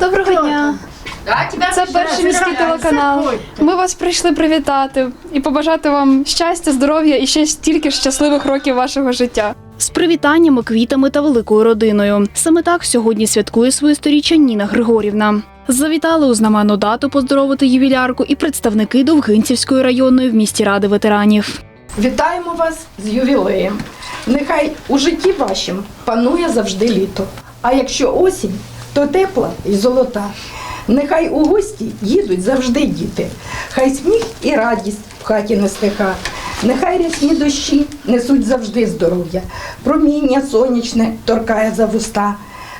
Доброго дня. Це перший міський телеканал. Ми вас прийшли привітати і побажати вам щастя, здоров'я і ще стільки ж щасливих років вашого життя. З привітаннями, квітами та великою родиною. Саме так сьогодні святкує своє сторіччя Ніна Григорівна. Завітали у знаменну дату поздоровити ювілярку і представники Довгинцівської районної в місті ради ветеранів. Вітаємо вас з ювілеєм. Нехай у житті вашім панує завжди літо. А якщо осінь, то тепла і золота. Нехай у гості їдуть завжди діти. Хай сміх і радість в хаті не стиха. Нехай рясні дощі несуть завжди здоров'я. Проміння сонячне торкає за вуста.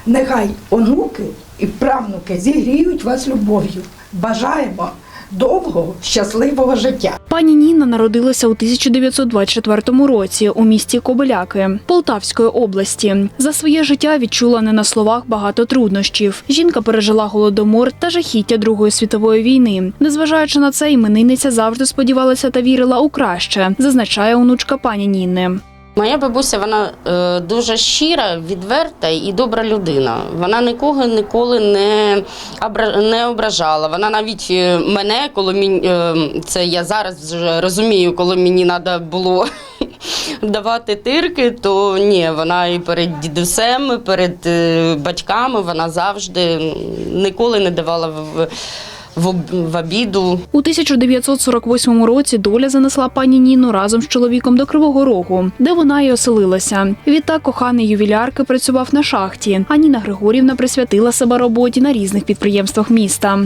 Нехай онуки і правнуки зігріють вас любов'ю. Бажаємо довгого, щасливого життя. Пані Ніна народилася у 1924 році у місті Кобиляки Полтавської області. За своє життя відчула не на словах багато труднощів. Жінка пережила голодомор та жахіття Другої світової війни. Незважаючи на це, іменинниця завжди сподівалася та вірила у краще, зазначає онучка пані Ніни. Моя бабуся вона е, дуже щира, відверта і добра людина. Вона нікого ніколи не, не ображала. Вона навіть е, мене, коли мені, е, це я зараз вже розумію, коли мені треба було давати тирки, то ні, вона і перед дідусем, і перед е, батьками вона завжди ніколи не давала в, в, об- в обіду. У 1948 році доля занесла пані Ніну разом з чоловіком до Кривого Рогу, де вона й оселилася. Відтак коханий ювілярки працював на шахті, а Ніна Григорівна присвятила себе роботі на різних підприємствах міста.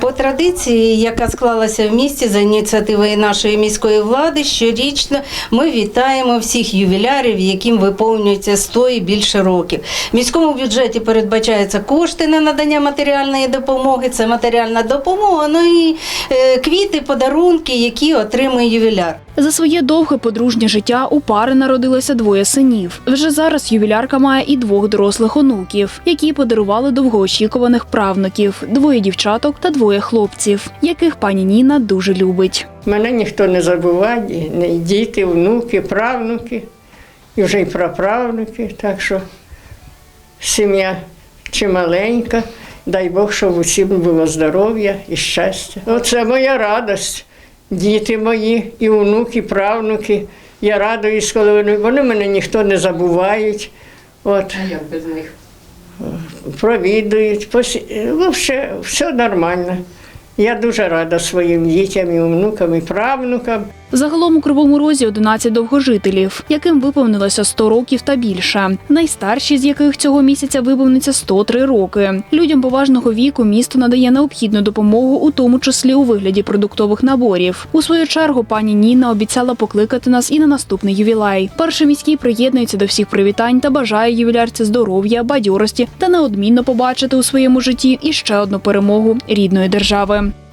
По традиції, яка склалася в місті за ініціативою нашої міської влади, щорічно ми вітаємо всіх ювілярів, яким виповнюється 100 і більше років. В міському бюджеті передбачаються кошти на надання матеріальної допомоги. Це матеріальна допомога, ну і е, квіти, подарунки, які отримує ювіляр. За своє довге подружнє життя у пари народилося двоє синів. Вже зараз ювілярка має і двох дорослих онуків, які подарували довгоочікуваних правнуків, двоє дівчаток та двоє хлопців, яких пані Ніна дуже любить. Мене ніхто не забуває, і діти, внуки, правнуки, і вже й праправнуки. Так що сім'я чималенька. Дай Бог, щоб усім було здоров'я і щастя. Оце моя радость. Діти мої, і внуки, і правнуки. Я радуюсь, коли вони, вони мене ніхто не забувають. От. А як без них? Провідують, ну, все, все нормально. Я дуже рада своїм дітям, і внукам, і правнукам. Загалом у Кривому Розі 11 довгожителів, яким виповнилося 100 років та більше. Найстарші з яких цього місяця виповниться 103 роки. Людям поважного віку місто надає необхідну допомогу, у тому числі у вигляді продуктових наборів. У свою чергу пані Ніна обіцяла покликати нас і на наступний ювілей. Перший міський приєднується до всіх привітань та бажає ювілярці здоров'я, бадьорості та неодмінно побачити у своєму житті іще одну перемогу рідної держави.